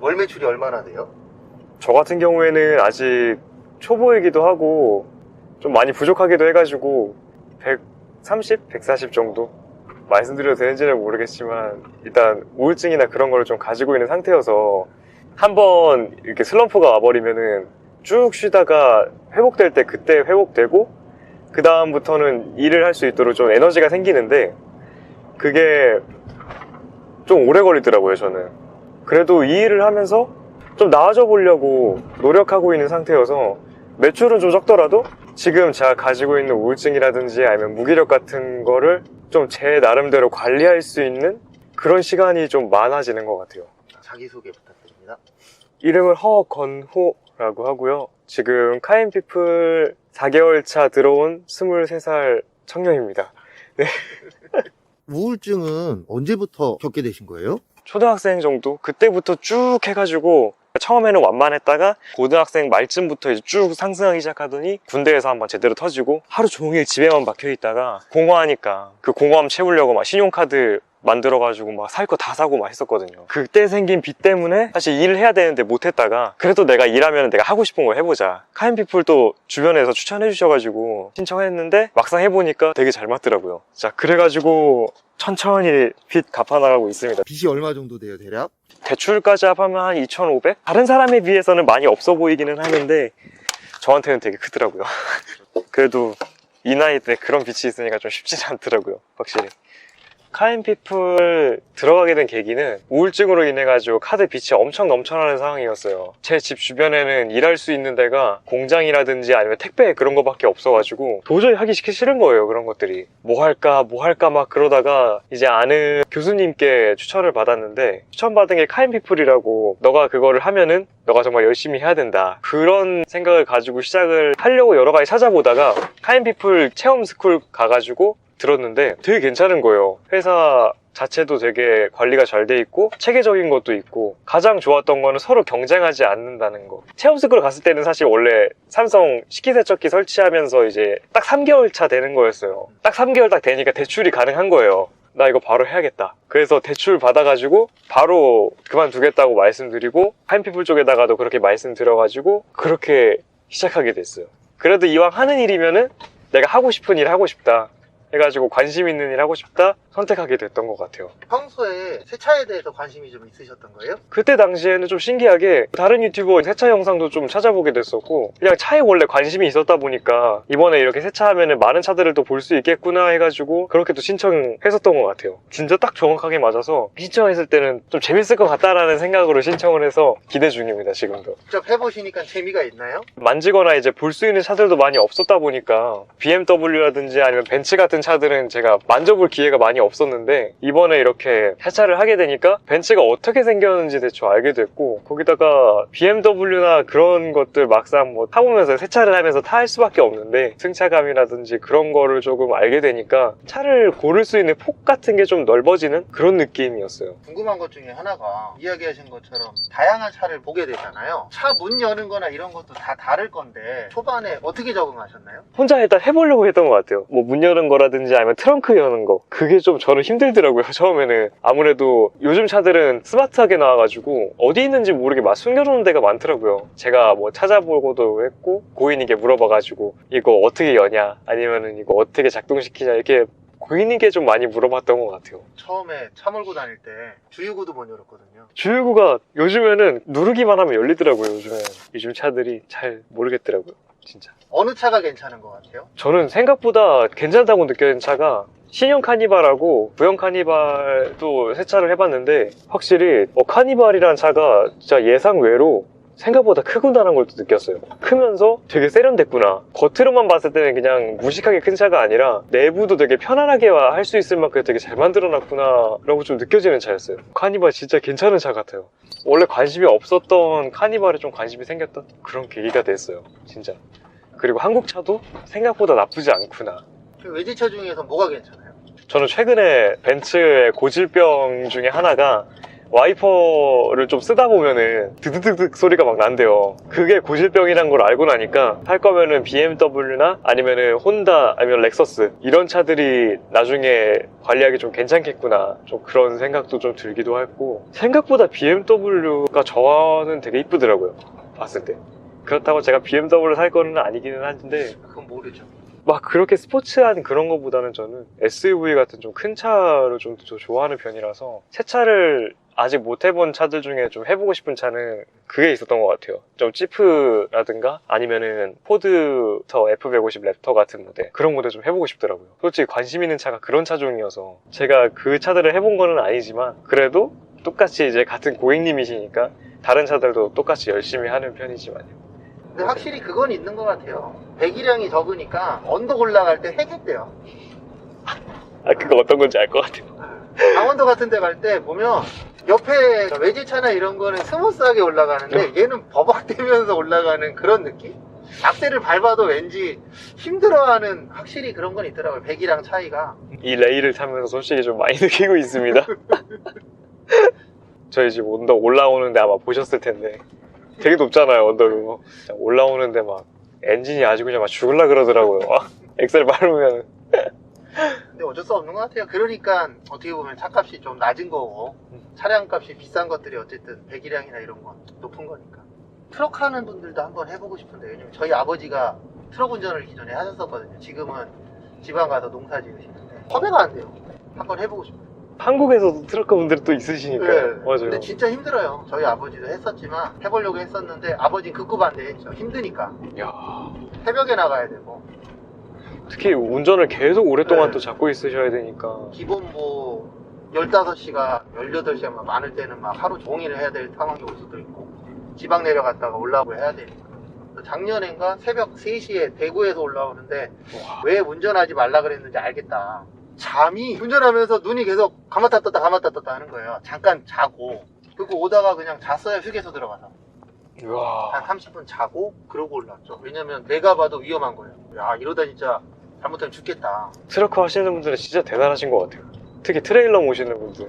월 매출이 얼마나 돼요? 저 같은 경우에는 아직 초보이기도 하고 좀 많이 부족하기도 해가지고 130, 140 정도 말씀드려도 되는지는 모르겠지만 일단 우울증이나 그런 거를 좀 가지고 있는 상태여서 한번 이렇게 슬럼프가 와버리면은 쭉 쉬다가 회복될 때 그때 회복되고 그 다음부터는 일을 할 수 있도록 좀 에너지가 생기는데 그게 좀 오래 걸리더라고요 저는 그래도 이 일을 하면서 좀 나아져 보려고 노력하고 있는 상태여서 매출은 좀 적더라도 지금 제가 가지고 있는 우울증이라든지 아니면 무기력 같은 거를 좀 제 나름대로 관리할 수 있는 그런 시간이 좀 많아지는 것 같아요. 자기소개 부탁드립니다. 이름을 허건호라고 하고요. 지금 카인피플 4개월 차 들어온 23살 청년입니다. 우울증은 언제부터 겪게 되신 거예요? 초등학생 정도? 그때부터 쭉 해가지고 처음에는 완만했다가 고등학생 말쯤부터 이제 쭉 상승하기 시작하더니 군대에서 한번 제대로 터지고 하루 종일 집에만 박혀 있다가 공허하니까 그 공허함 채우려고 막 신용카드 만들어가지고 막 살 거 다 사고 막 했었거든요. 그때 생긴 빚 때문에 사실 일을 해야 되는데 못했다가 그래도 내가 일하면 내가 하고 싶은 걸 해보자. 카인피플 또 주변에서 추천해 주셔가지고 신청했는데 막상 해보니까 되게 잘 맞더라고요. 자 그래가지고 천천히 빚 갚아나가고 있습니다. 빚이 얼마 정도 돼요, 대략? 대출까지 합하면 한 2,500? 다른 사람에 비해서는 많이 없어 보이기는 하는데 저한테는 되게 크더라고요. 그래도 이 나이 때 그런 빚이 있으니까 좀 쉽지는 않더라고요. 확실히. 카인피플 들어가게 된 계기는 우울증으로 인해 가지고 카드 빚이 엄청 넘쳐나는 상황이었어요. 제 집 주변에는 일할 수 있는 데가 공장이라든지 아니면 택배 그런 거밖에 없어가지고 도저히 하기 싫은 거예요 그런 것들이. 뭐 할까 뭐 할까 막 그러다가 이제 아는 교수님께 추천을 받았는데 추천받은 게 카인피플이라고 너가 그거를 하면은 너가 정말 열심히 해야 된다. 그런 생각을 가지고 시작을 하려고 여러 가지 찾아보다가 카인피플 체험 스쿨 가가지고 들었는데 되게 괜찮은 거예요. 회사 자체도 되게 관리가 잘 돼 있고 체계적인 것도 있고 가장 좋았던 거는 서로 경쟁하지 않는다는 거. 체험 스쿨 갔을 때는 사실 원래 삼성 식기세척기 설치하면서 이제 딱 3개월 차 되는 거였어요. 딱 3개월 딱 되니까 대출이 가능한 거예요. 나 이거 바로 해야겠다. 그래서 대출 받아가지고 바로 그만두겠다고 말씀드리고 파인피플 쪽에다가도 그렇게 말씀드려가지고 그렇게 시작하게 됐어요. 그래도 이왕 하는 일이면은 내가 하고 싶은 일 하고 싶다. 해가지고 관심 있는 일 하고 싶다 선택하게 됐던 것 같아요. 평소에 세차에 대해서 관심이 좀 있으셨던 거예요? 그때 당시에는 좀 신기하게 다른 유튜버 세차 영상도 좀 찾아보게 됐었고 그냥 차에 원래 관심이 있었다 보니까 이번에 이렇게 세차하면 많은 차들을 또 볼 수 있겠구나 해가지고 그렇게 또 신청했었던 것 같아요. 진짜 딱 정확하게 맞아서 신청했을 때는 좀 재밌을 것 같다라는 생각으로 신청을 해서 기대 중입니다 지금도. 직접 해보시니까 재미가 있나요? 만지거나 이제 볼 수 있는 차들도 많이 없었다 보니까 BMW라든지 아니면 벤츠 같은 차들은 제가 만져볼 기회가 많이 없었는데 이번에 이렇게 세차를 하게 되니까 벤츠가 어떻게 생겼는지 대충 알게 됐고 거기다가 BMW나 그런 것들 막상 뭐 타보면서 세차를 하면서 탈 수밖에 없는데 승차감이라든지 그런 거를 조금 알게 되니까 차를 고를 수 있는 폭 같은 게 좀 넓어지는 그런 느낌이었어요. 궁금한 것 중에 하나가 이야기하신 것처럼 다양한 차를 보게 되잖아요. 차 문 여는 거나 이런 것도 다 다를 건데 초반에 어떻게 적응하셨나요? 혼자 일단 해보려고 했던 것 같아요. 뭐 문 여는 거라 든지 아니면 트렁크 여는 거. 그게 좀 저는 힘들더라고요, 처음에는. 아무래도 요즘 차들은 스마트하게 나와가지고 어디 있는지 모르게 막 숨겨놓는 데가 많더라고요. 제가 뭐 찾아보고도 했고, 고인에게 물어봐가지고 이거 어떻게 여냐, 아니면은 이거 어떻게 작동시키냐, 이렇게 고인에게 좀 많이 물어봤던 것 같아요. 처음에 차 몰고 다닐 때 주유구도 못 열었거든요. 주유구가 요즘에는 누르기만 하면 열리더라고요, 요즘에. 요즘 차들이 잘 모르겠더라고요, 진짜. 어느 차가 괜찮은 것 같아요? 저는 생각보다 괜찮다고 느껴진 차가 신형 카니발하고 구형 카니발도 세차를 해봤는데 확실히 어, 카니발이라는 차가 진짜 예상 외로 생각보다 크구나라는 걸 또 느꼈어요. 크면서 되게 세련됐구나. 겉으로만 봤을 때는 그냥 무식하게 큰 차가 아니라 내부도 되게 편안하게 할 수 있을 만큼 되게 잘 만들어놨구나 라고 좀 느껴지는 차였어요. 카니발 진짜 괜찮은 차 같아요. 원래 관심이 없었던 카니발에 좀 관심이 생겼던 그런 계기가 됐어요. 진짜. 그리고 한국 차도 생각보다 나쁘지 않구나. 그 외제차 중에서 뭐가 괜찮아요? 저는 최근에 벤츠의 고질병 중에 하나가 와이퍼를 좀 쓰다 보면은 드드드득 소리가 막 난대요. 그게 고질병이란 걸 알고 나니까 할 거면은 BMW나 아니면은 혼다 아니면 렉서스 이런 차들이 나중에 관리하기 좀 괜찮겠구나. 좀 그런 생각도 좀 들기도 했고 생각보다 BMW가 저는 되게 이쁘더라고요. 봤을 때. 그렇다고 제가 BMW를 살 거는 아니기는 한데 그건 모르죠. 막 그렇게 스포츠한 그런 것보다는 저는 SUV 같은 좀 큰 차를 좀더 좋아하는 편이라서 새 차를 아직 못 해본 차들 중에 좀 해보고 싶은 차는 그게 있었던 것 같아요. 좀 지프라든가 아니면은 포드터 F150 랩터 같은 모델 그런 모델 좀 해보고 싶더라고요. 솔직히 관심 있는 차가 그런 차종이어서 제가 그 차들을 해본 거는 아니지만 그래도 똑같이 이제 같은 고객님이시니까 다른 차들도 똑같이 열심히 하는 편이지만요. 근데 확실히 그건 있는 것 같아요. 배기량이 적으니까 언덕 올라갈 때 해겠대요. 아 그거 어떤 건지 알 것 같아요. 강원도 같은 데 갈 때 보면 옆에 외제차나 이런 거는 스무스하게 올라가는데 얘는 버벅대면서 올라가는 그런 느낌? 악셀을 밟아도 왠지 힘들어하는 확실히 그런 건 있더라고요. 배기량 차이가. 이 레일을 타면서 솔직히 좀 많이 느끼고 있습니다. 저희 집 언덕 올라오는데 아마 보셨을 텐데 되게 높잖아요 언덕이 올라오는데 막 엔진이 아주 그냥 막 죽을라 그러더라고요. 막 엑셀 밟으면 근데 어쩔 수 없는 것 같아요. 그러니까 어떻게 보면 차값이 좀 낮은 거고 차량값이 비싼 것들이 어쨌든 배기량이나 이런 건 높은 거니까. 트럭 하는 분들도 한번 해보고 싶은데 왜냐면 저희 아버지가 트럭 운전을 기존에 하셨었거든요. 지금은 지방 가서 농사 지으시는데 섭외가 안 돼요. 한번 해보고 싶어요. 한국에서도 트럭커 분들이 또 있으시니까요. 맞아요. 네. 근데 진짜 힘들어요. 저희 아버지도 했었지만 해보려고 했었는데 아버지는 극구 반대했죠. 힘드니까 야, 새벽에 나가야 되고 특히 운전을 계속 오랫동안 네. 또 잡고 있으셔야 되니까 기본 뭐 15시간, 18시간 막 많을 때는 막 하루 종일 해야 될 상황이 올 수도 있고 지방 내려갔다가 올라오고 해야 되니까. 작년엔가 새벽 3시에 대구에서 올라오는데 와, 왜 운전하지 말라 그랬는지 알겠다. 잠이 운전하면서 눈이 계속 감았다 떴다 감았다 떴다 하는 거예요. 잠깐 자고 그리고 오다가 그냥 잤어요 휴게소 들어가서. 우와. 한 30분 자고 그러고 올라왔죠. 왜냐면 내가 봐도 위험한 거예요. 야 이러다 진짜 잘못하면 죽겠다. 트럭커 하시는 분들은 진짜 대단하신 것 같아요. 특히 트레일러 모시는 분들.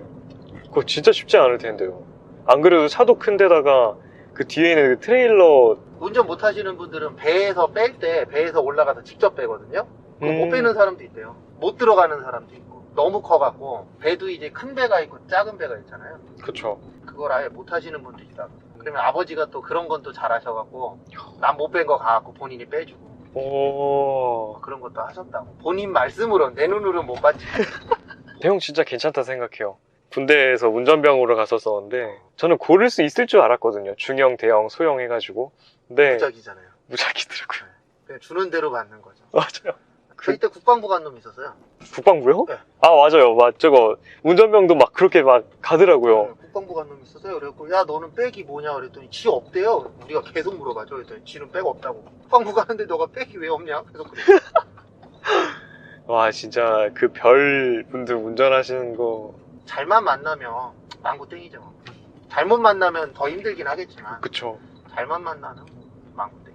그거 진짜 쉽지 않을 텐데요. 안 그래도 차도 큰데다가 그 뒤에 있는 그 트레일러 운전 못 하시는 분들은 배에서 뺄 때 배에서 올라가서 직접 빼거든요. 그거 못 음. 빼는 사람도 있대요. 못 들어가는 사람도 있고 너무 커갖고 배도 이제 큰 배가 있고 작은 배가 있잖아요. 그쵸. 그걸 아예 못 하시는 분도 있다. 그러면 아버지가 또 그런 건 또 잘하셔갖고 난 못 뺀 거 가갖고 본인이 빼주고 오. 그런 것도 하셨다고. 본인 말씀으로 내 눈으로 못 봤지. 대형 진짜 괜찮다 생각해요. 군대에서 운전병으로 갔었었는데 저는 고를 수 있을 줄 알았거든요. 중형, 대형, 소형 해가지고. 근데 무작이잖아요. 무작이더라고요. 그냥 주는 대로 받는 거죠. 맞아요. 저희 때 국방부 간놈 있었어요. 국방부요? 네. 아 맞아요. 맞 저거 운전병도 막 그렇게 막 가더라고요. 네, 국방부 간놈 있었어요. 그래갖고 야 너는 백이 뭐냐 그랬더니 지 없대요. 우리가 계속 물어봐죠. 그랬더니 지는 백 없다고. 국방부 가는데 너가 백이 왜 없냐? 계속 그래. 와 진짜 그 별 분들 운전하시는 거 잘만 만나면 망고 땡이죠. 잘못 만나면 더 힘들긴 하겠지만 그쵸. 잘만 만나면 망고 땡.